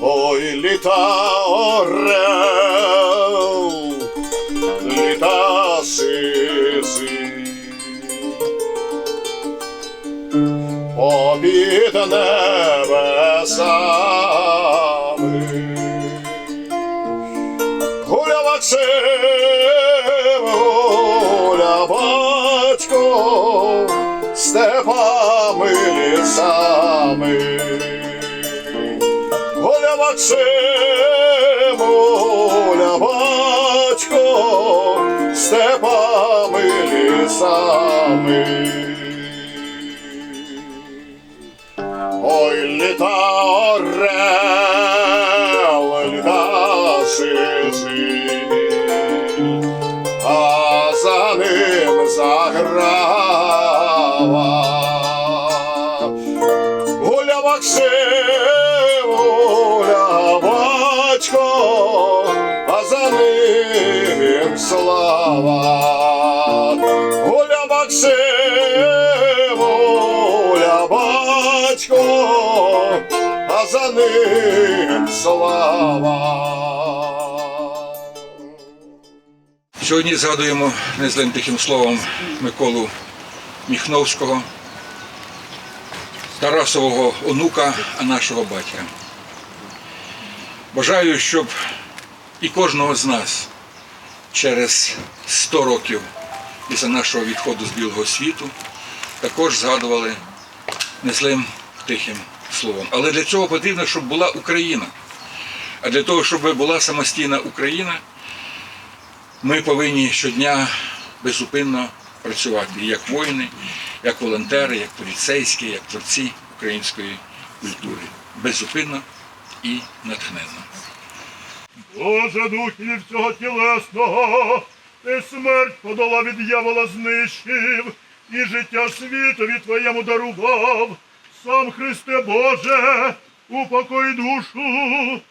Ой, літа орел, літа сизи, обід небесами. Гуля Максим, гуля батько, степами лісами. Гуля Максим, гуля батько, степами лісами. Ой, літа орел, літа сизий, а за ним заграва. Гуля Максим, ним слава. Сьогодні згадуємо незлим тихим словом Миколу Міхновського, Тарасового онука, а нашого батька. Бажаю, щоб і кожного з нас через 100 років після нашого відходу з білого світу також згадували незлим тихим словом. Але для цього потрібно, щоб була Україна. А для того, щоб була самостійна Україна, ми повинні щодня беззупинно працювати як воїни, як волонтери, як поліцейські, як творці української культури. Беззупинно і натхненно. Боже духів всього тілесного, ти смерть подола від дьявола знищив, і життя світові твоєму дарував. Сам Христе Боже, упокой душу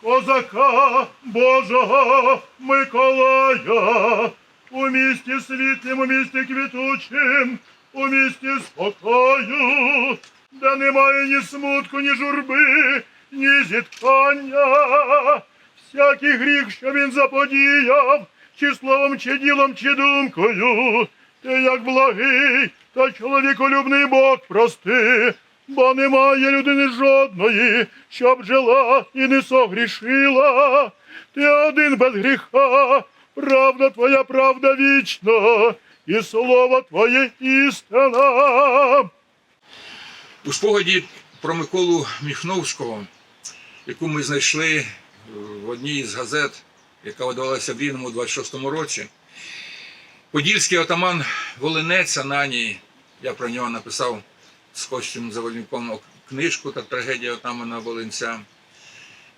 козака Божого Миколая, у місті світлім, у місті квітучим, у місті спокою, де немає ні смутку, ні журби, ні зіткання. Всякий гріх, що він заподіяв, чи словом, чи ділом, чи думкою, ти як благий та чоловіколюбний Бог прости, бо немає людини жодної, щоб жила і не согрішила. Ти один без гріха, правда твоя, правда вічна, і слово твоє істина. У спогаді про Миколу Міхновського, яку ми знайшли е, в одній з газет, яка видавалася в Рівному у 26-му році, подільський отаман Волинець Ананій, я про нього написав з Костю Завольником книжку та трагедія отамана Волинця.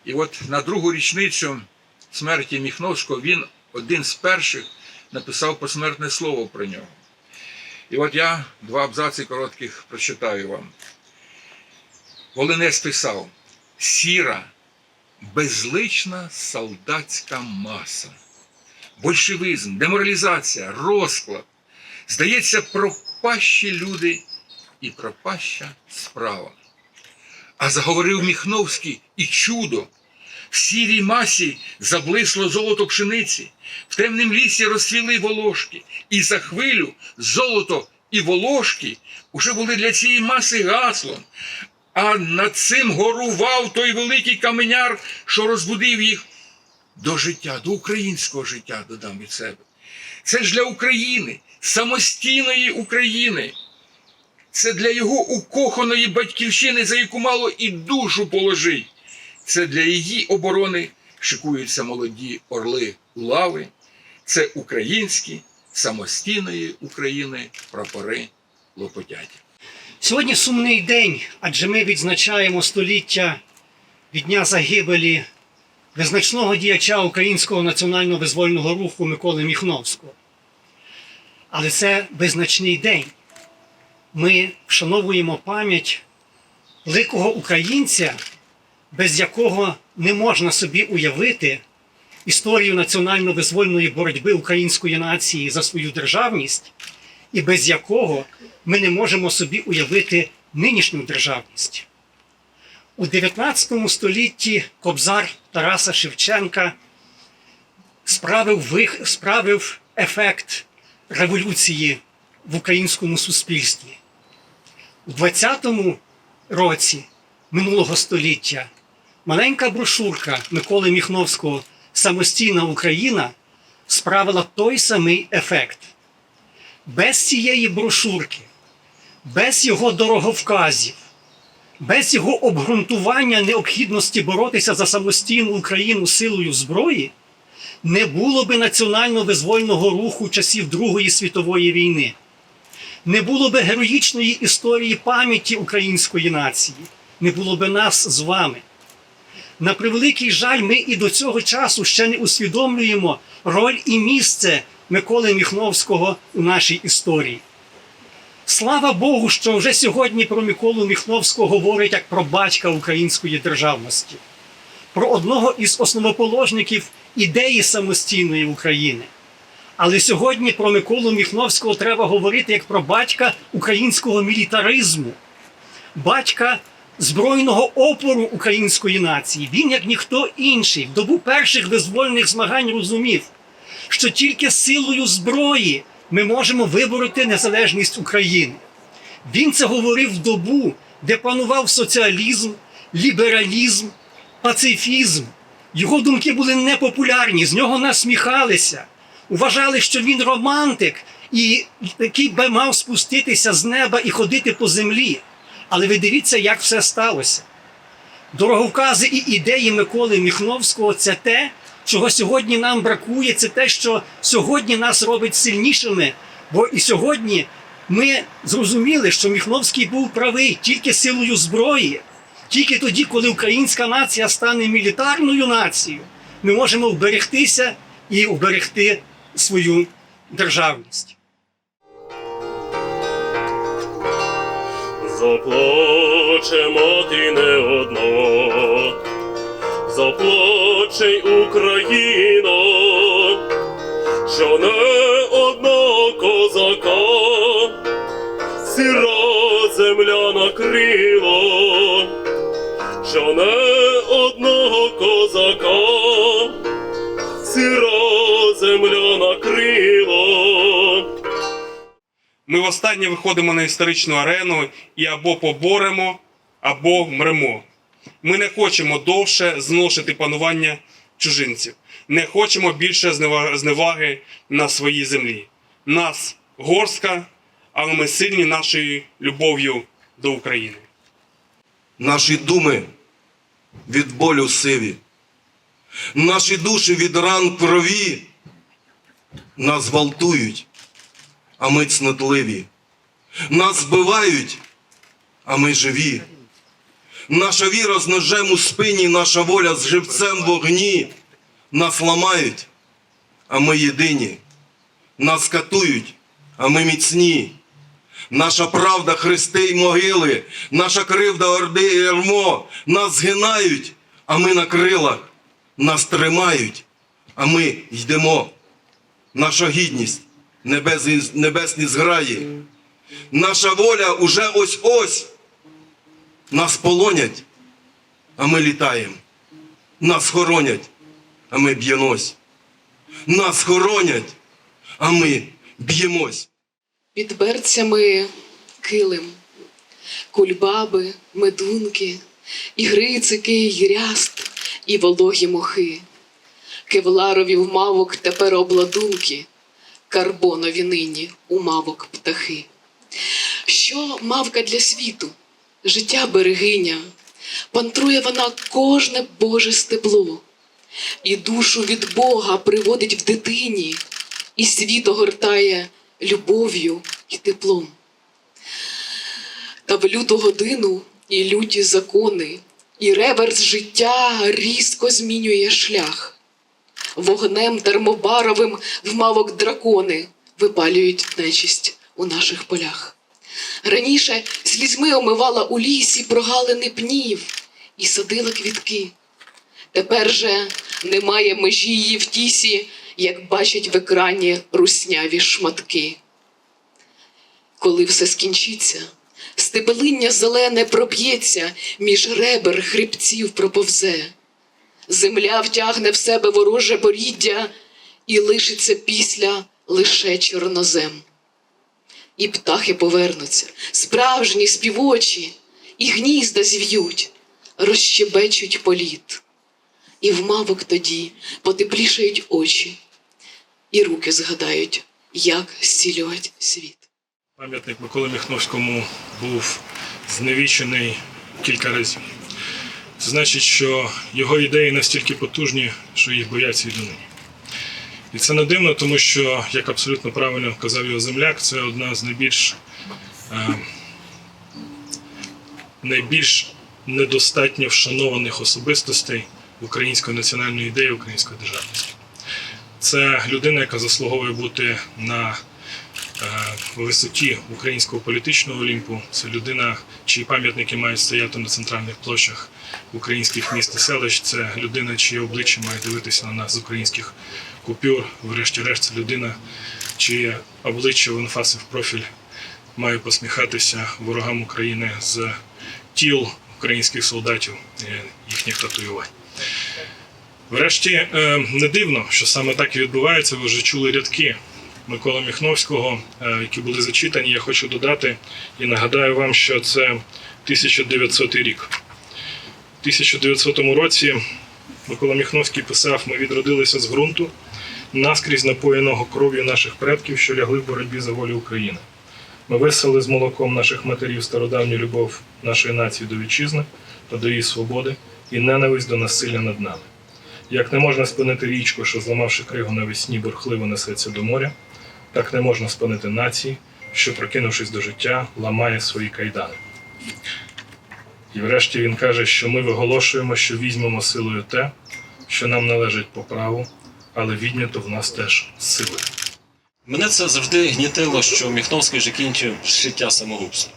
І от на другу річницю смерті Міхновського він один з перших написав посмертне слово про нього. І от я два абзаци коротких прочитаю вам. Волинець писав: сіра, безлична солдатська маса, большевизм, деморалізація, розклад. Здається, пропащі люди і пропаща справа. А заговорив Міхновський і чудо. В сірій масі заблисло золото пшениці, в темнім лісі розцвіли волошки, і за хвилю золото і волошки уже були для цієї маси гаслом. А над цим горував той великий каменяр, що розбудив їх до життя, до українського життя, додам від себе. Це ж для України, самостійної України. Це для його укоханої батьківщини, за яку мало і душу положить. Це для її оборони шикуються молоді орли лави. Це українські самостійної України прапори лопотять. Сьогодні сумний день, адже ми відзначаємо століття від дня загибелі визначного діяча українського національно визвольного руху Миколи Міхновського. Але це визначний день. Ми вшановуємо пам'ять великого українця, без якого не можна собі уявити історію національно-визвольної боротьби української нації за свою державність, і без якого ми не можемо собі уявити нинішню державність. У 19 столітті кобзар Тараса Шевченка справив, справив ефект революції в українському суспільстві. У 20-му році минулого століття маленька брошурка Миколи Міхновського Самостійна Україна справила той самий ефект. Без цієї брошурки, без його дороговказів, без його обґрунтування необхідності боротися за самостійну Україну силою зброї, не було би національно-визвольного руху часів Другої світової війни, не було би героїчної історії пам'яті української нації, не було би нас з вами. На превеликий жаль, ми і до цього часу ще не усвідомлюємо роль і місце Миколи Міхновського у нашій історії. Слава Богу, що вже сьогодні про Миколу Міхновського говорять як про батька української державності, про одного із основоположників ідеї самостійної України. Але сьогодні про Миколу Міхновського треба говорити як про батька українського мілітаризму, батька збройного опору української нації. Він, як ніхто інший, в добу перших визвольних змагань розумів, що тільки силою зброї ми можемо вибороти незалежність України. Він це говорив в добу, де панував соціалізм, лібералізм, пацифізм. Його думки були непопулярні, з нього насміхалися, вважали, що він романтик, і який би мав спуститися з неба і ходити по землі. Але ви дивіться, як все сталося. Дороговкази і ідеї Миколи Міхновського це те, чого сьогодні нам бракує, це те, що сьогодні нас робить сильнішими. Бо і сьогодні ми зрозуміли, що Міхновський був правий тільки силою зброї, тільки тоді, коли українська нація стане мілітарною нацією, ми можемо вберегтися і вберегти свою державність. Заплаче мати не одна, заплаче й Україна, що не одного козака, сіра земля накрила, що не одного козака, сіра земля накрила. Ми востаннє виходимо на історичну арену і або поборемо, або мремо. Ми не хочемо довше зношити панування чужинців, не хочемо більше зневаги на своїй землі. Нас горстка, але ми сильні нашою любов'ю до України. Наші думи від болю сиві, наші душі від ран крові нас гвалтують, а ми цнотливі. Нас збивають, а ми живі. Наша віра з ножем у спині, наша воля з живцем в вогні. Нас ламають, а ми єдині. Нас катують, а ми міцні. Наша правда хрести й могили, наша кривда орди і ярмо, нас згинають, а ми на крилах, нас тримають, а ми йдемо. Наша гідність, небесні, зграї, наша воля уже ось ось. Нас полонять, а ми літаємо. Нас хоронять, а ми б'ємось. Нас хоронять, а ми б'ємось. Під берцями килим, кульбаби, медунки, і грицики, і ряст, і вологі мохи, кевларові в мавок тепер обладунки, карбонові нині у мавок птахи. Що мавка для світу, життя берегиня, пантрує вона кожне Боже стебло, і душу від Бога приводить в дитині, і світ огортає любов'ю і теплом. Та в люту годину і люті закони, і реверс життя різко змінює шлях. Вогнем термобаровим в мавок дракони випалюють нечисть у наших полях. Раніше слізьми омивала у лісі прогалини пнів і садила квітки. Тепер же немає межі її в тісі, як бачать в екрані русняві шматки. Коли все скінчиться, степелиння зелене проб'ється, між ребер хребців проповзе. Земля втягне в себе вороже поріддя, і лишиться після лише чорнозем. І птахи повернуться, справжні співочі, і гнізда зів'ють, розщебечуть політ. І в мавок тоді потеплішають очі, і руки згадають, як зцілювати світ. Пам'ятник Миколи Міхновському був зневічений кілька разів. Це значить, що його ідеї настільки потужні, що їх бояться і донині. І це не дивно, тому що, як абсолютно правильно казав його земляк, це одна з найбільш, е, найбільш недостатньо вшанованих особистостей української національної ідеї, української державності. Це людина, яка заслуговує бути на е, висоті українського політичного олімпу. Це людина, чиї пам'ятники мають стояти на центральних площах українських міст і селищ. Це людина, чиє обличчя має дивитися на нас з українських купюр. Врешті-решт, це людина, чиє обличчя в анфас в профіль має посміхатися ворогам України з тіл українських солдатів їхніх татуювань. Врешті, е, не дивно, що саме так і відбувається. Ви вже чули рядки Миколи Міхновського, е, які були зачитані. Я хочу додати і нагадаю вам, що це 1900 рік. У 1900 році Микола Міхновський писав: Ми відродилися з ґрунту, наскрізь напоєного кров'ю наших предків, що лягли в боротьбі за волю України. Ми висели з молоком наших матерів стародавню любов нашої нації до вітчизни та до її свободи і ненависть до насилля над нами. Як не можна спинити річку, що, зламавши кригу навесні, бурхливо несеться до моря, так не можна спинити нації, що, прокинувшись до життя, ламає свої кайдани. І врешті він каже, що ми виголошуємо, що візьмемо силою те, що нам належить по праву, але віднято в нас теж сили. Мене це завжди гнітило, що Міхновський закінчив життя самогубством.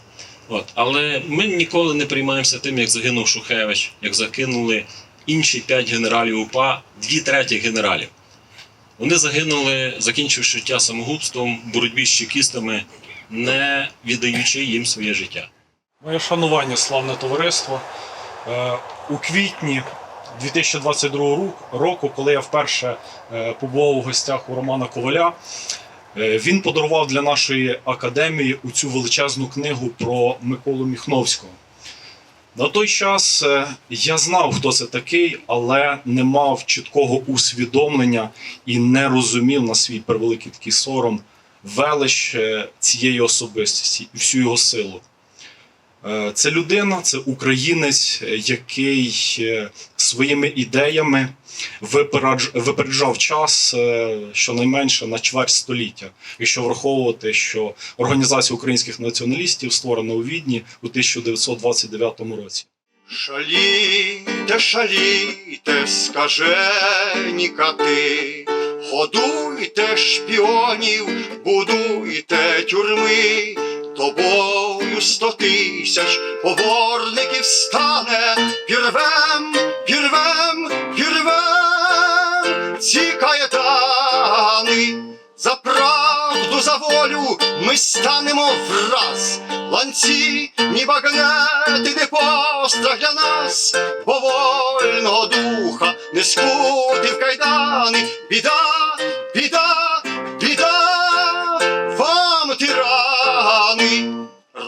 От. Але ми ніколи не приймаємося тим, як загинув Шухевич, як загинули інші п'ять генералів УПА, дві третіх генералів. Вони загинули, закінчивши життя самогубством, боротьбі з чекістами, не віддаючи їм своє життя. Моє шанування, славне товариство. Е, У квітні 2022 ру- року, коли я вперше е, побував у гостях у Романа Коваля, е, він подарував для нашої академії цю величезну книгу про Миколу Міхновського. На той час е, я знав, хто це такий, але не мав чіткого усвідомлення і не розумів на свій превеликий такий сором велич е, цієї особистості і всю його силу. Е, Це людина, це українець, е, який е, своїми ідеями випередж- випереджав час щонайменше на чверть століття. Якщо враховувати, що організація українських націоналістів створена у Відні у 1929 році. Шалійте, шалійте, скажені кати, годуйте шпіонів, будуйте тюрми, тобою сто тисяч поборників стане, пірвем, пірвем, пірвем, ці каєтани, за правду, за волю ми станемо враз, ланці, ні багнети, не пострах для нас, бо вольного духа не скути в кайдани, біда, біда,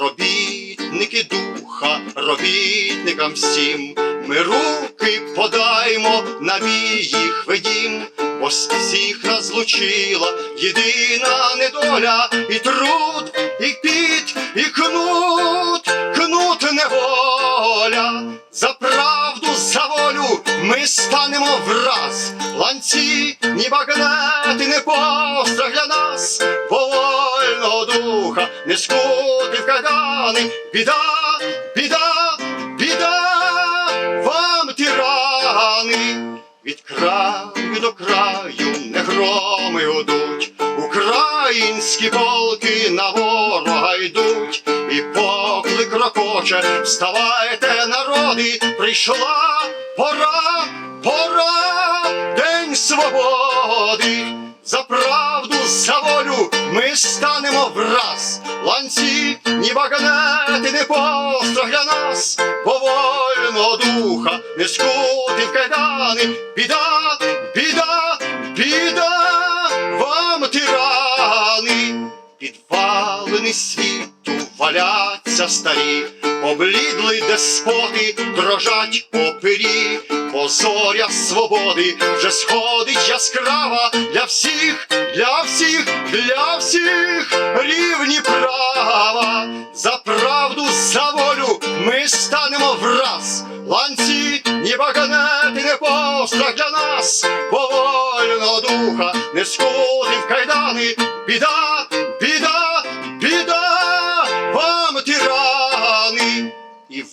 робітники духа, робітникам всім, ми руки подаймо, на бій їх ведім, бо всіх нас єдина недоля, і труд, і піт, і кнут, кнут неволя. За правду, за волю ми станемо враз, ланці, ні багнети, не пострах для нас, бо духа не скути в кайдани, біда, біда, біда, вам тирани, від краю до краю не громи гудуть, українські полки на ворога йдуть, і поклик рокоче, вставайте, народи, прийшла пора, пора, день свободи. За правду, за волю ми станемо враз, ланці, ні багнети, не пострах для нас, повольного духа, не скути в кайдани, біда, біда, біда вам тирани, підвалений світу валяться старі, облідли деспоти, дрожать попирі, позоря свободи вже сходить яскрава для всіх, для всіх, для всіх рівні права. За правду, за волю ми станемо враз. Ланці, ні багнети, не пострах для нас, повольного духа, не скути в кайдани, біда,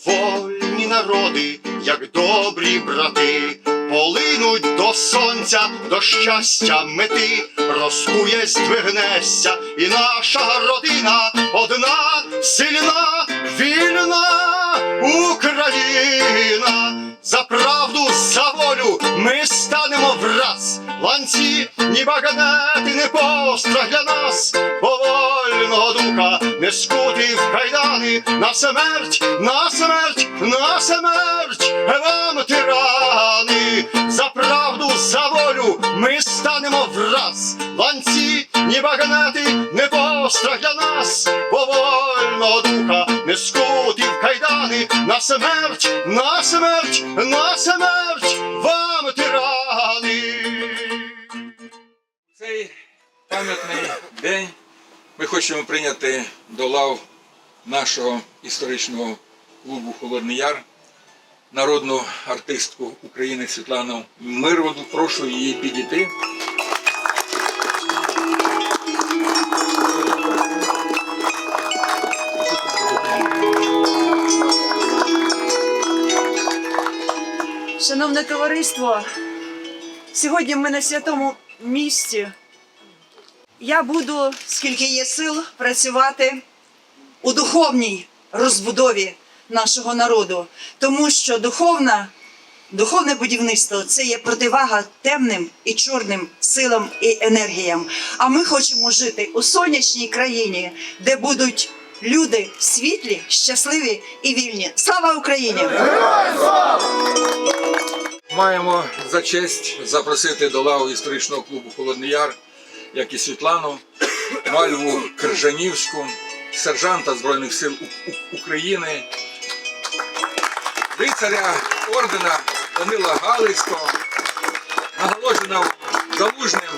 вольні народи, як добрі брати, полинуть до сонця, до щастя мети, розкує, здвигнеться, і наша родина одна сильна, вільна Україна. За правду, за волю ми станемо враз. Ланці, ні багнети, не пострах для нас, повольного духа, не скути в кайдани, на смерть, на смерть, на смерть, вам тирани. За правду, за волю ми станемо враз. Ланці, ні багнети, не пострах для нас, повольного духа, не скути в кайдани, на смерть, на смерть, на смерть, вам тирани. Цей пам'ятний день ми хочемо прийняти до лав нашого історичного клубу Холодний Яр народну артистку України Світлану Мирводу. Прошу її підійти. Шановне товариство, сьогодні ми на святому місці. Я буду, скільки є сил, працювати у духовній розбудові нашого народу, тому що духовна, духовне будівництво це є противага темним і чорним силам і енергіям. А ми хочемо жити у сонячній країні, де будуть люди світлі, щасливі і вільні. Слава Україні! Маємо за честь запросити до лав історичного клубу Холодний Яр, як і Світлану, Мальву Крижанівську, сержанта Збройних сил України, лицаря ордена Данила Галицького, нагороджена залужним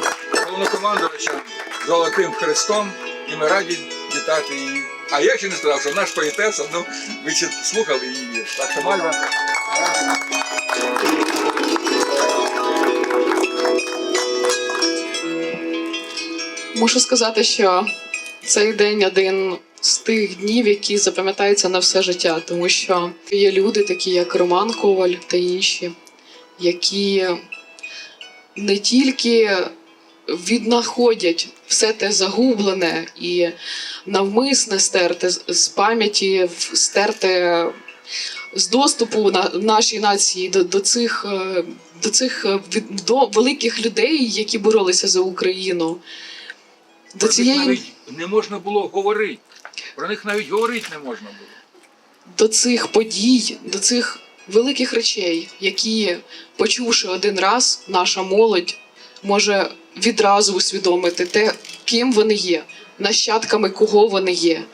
головнокомандувачем Золотим Хрестом, і ми раді вітати її. А я ще не сказав, що наш поетеса, ну ви слухали її. Так що Мальва. Мушу сказати, що цей день один з тих днів, які запам'ятаються на все життя, тому що є люди, такі як Роман Коваль та інші, які не тільки віднаходять все те загублене і навмисне стерте з- пам'яті, стерте з доступу на нашій нації до, до цих. е, До цих е, до великих людей, які боролися за Україну, до Про них навіть не можна було говорити. Про них навіть говорити не можна було. до цих подій, до цих великих речей, які, почувши один раз, наша молодь може відразу усвідомити те, ким вони є, нащадками кого вони є.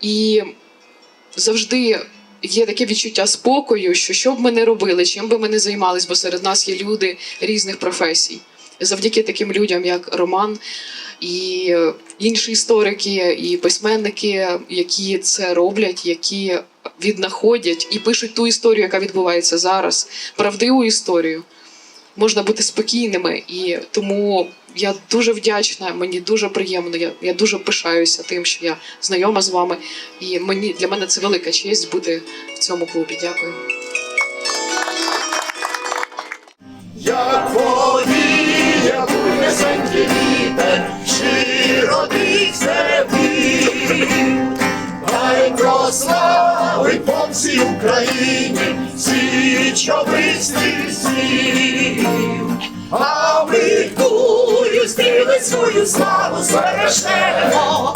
І завжди є таке відчуття спокою, що що б ми не робили, чим би ми не займались, бо серед нас є люди різних професій. Завдяки таким людям, як Роман, і інші історики, і письменники, які це роблять, які віднаходять і пишуть ту історію, яка відбувається зараз, правдиву історію. Можна бути спокійними, і тому я дуже вдячна. Мені дуже приємно. Я, я дуже пишаюся тим, що я знайома з вами. І мені для мене це велика честь бути в цьому клубі. Дякую. Як вітер, широкий степі, хай прославить по всій Україні свічовистий світ, а ми тую стрілецькою славу збережемо,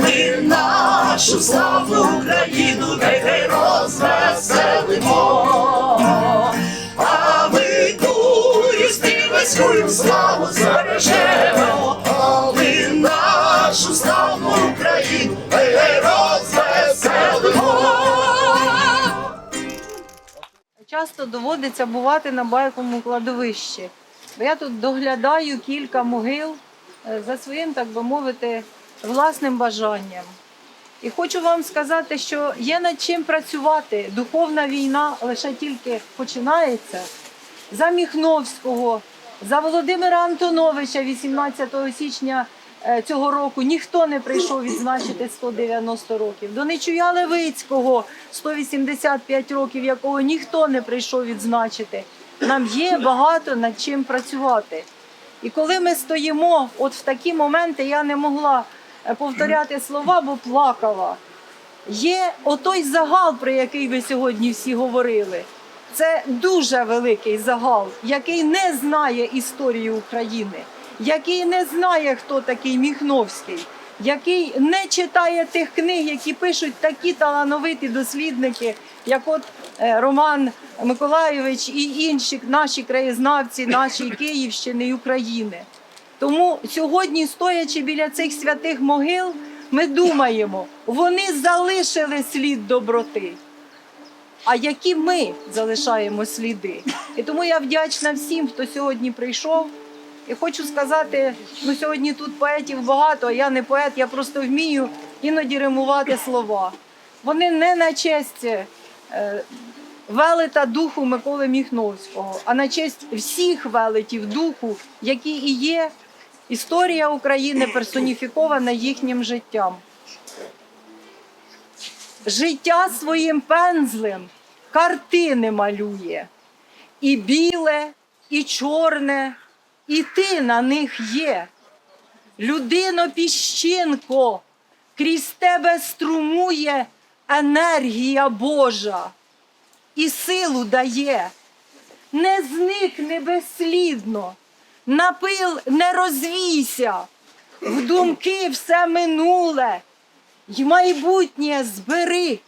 ми нашу славну Україну гей розвеселимо. Тую стрілецькою славу збережемо, ми нашу славну Україну розвеселимо. Часто доводиться бувати на байковому кладовищі. Бо я тут доглядаю кілька могил е, за своїм, так би мовити, власним бажанням. І хочу вам сказати, що є над чим працювати. Духовна війна лише тільки починається. За Міхновського, за Володимира Антоновича 18 січня е, цього року ніхто не прийшов відзначити 190 років. До Нечуя Левицького 185 років, якого ніхто не прийшов відзначити. Нам є багато над чим працювати. І коли ми стоїмо, от в такі моменти я не могла е, повторяти слова, бо плакала. Є отой загал, про який ви сьогодні всі говорили. Це дуже великий загал, який не знає історії України, який не знає, хто такий Міхновський, який не читає тих книг, які пишуть такі талановиті дослідники, як от е, Роман Миколайович і інші наші краєзнавці, наші Київщини і України. Тому сьогодні, стоячи біля цих святих могил, ми думаємо, вони залишили слід доброти. А які ми залишаємо сліди? І тому я вдячна всім, хто сьогодні прийшов. І хочу сказати, ну сьогодні тут поетів багато, а я не поет, я просто вмію іноді римувати слова. Вони не на честь е, велета духу Миколи Міхновського, а на честь всіх велетів духу, які і є історія України персоніфікована їхнім життям. Життя своїм пензлем картини малює. І біле, і чорне, і ти на них є. Людино піщинко, крізь тебе струмує енергія Божа і силу дає. Не зникни безслідно, на пил не розвійся, в думки все минуле, й майбутнє збери.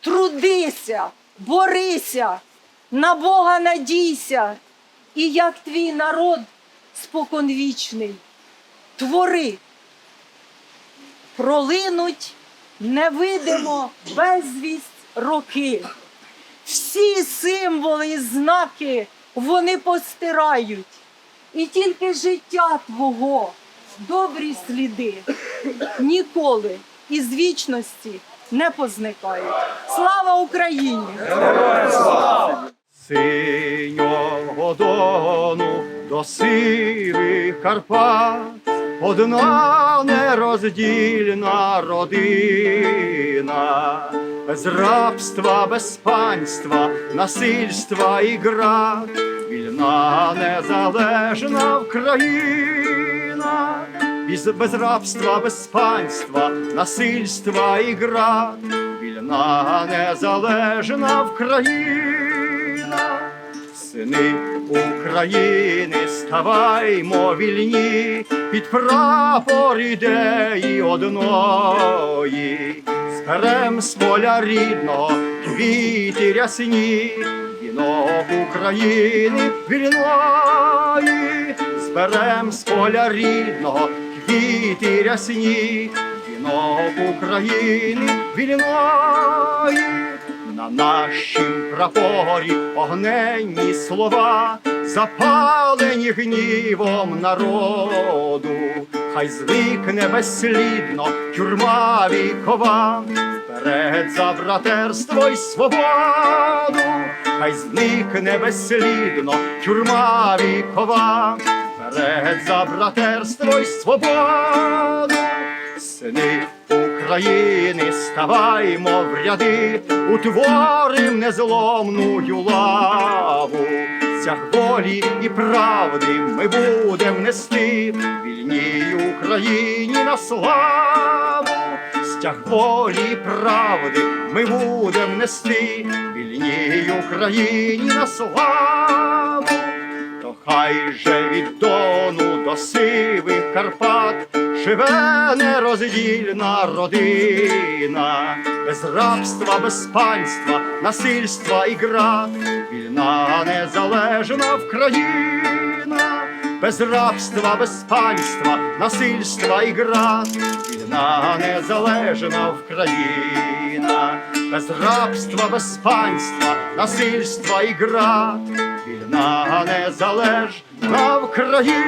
Трудися, борися, на Бога надійся, і як твій народ споконвічний, твори, пролинуть невидимо безвість роки. Всі символи і знаки вони постирають, і тільки життя твого, добрі сліди ніколи із вічності не позникають. Слава Україні! Синього дону до сивих Карпат, одна нероздільна родина, без рабства, без панства, насильства і град, вільна незалежна Україна, без, без рабства, без панства, насильства і град, вільна незалежна Україна, сини України, ставаймо вільні. Під прапор ідеї одної, зберем з поля рідного квіти рясні, вінок України вільної, зберем з поля рідного квіти рясні, вінок України вільної. На нашім прапорі огненні слова, запалені гнівом народу, хай зникне безслідно тюрма вікова, вперед за братерство й свободу, хай зникне безслідно тюрма вікова, вперед за братерство й свободу. Сини України, ставаймо в ряди, утворим незломну лаву. Стяг волі і правди ми будем нести вільній Україні на славу. Стяг волі і правди ми будем нести вільній Україні на славу. Що хай же від Дону до сивих Карпат живе нероздільна родина, без рабства, без панства, насильства і град, вільна незалежна Вкраїна, без рабства, без панства, насильства і град, вільна незалежна Вкраїна, без рабства, без панства, насильства і град, вільна незалежна Вкраїна.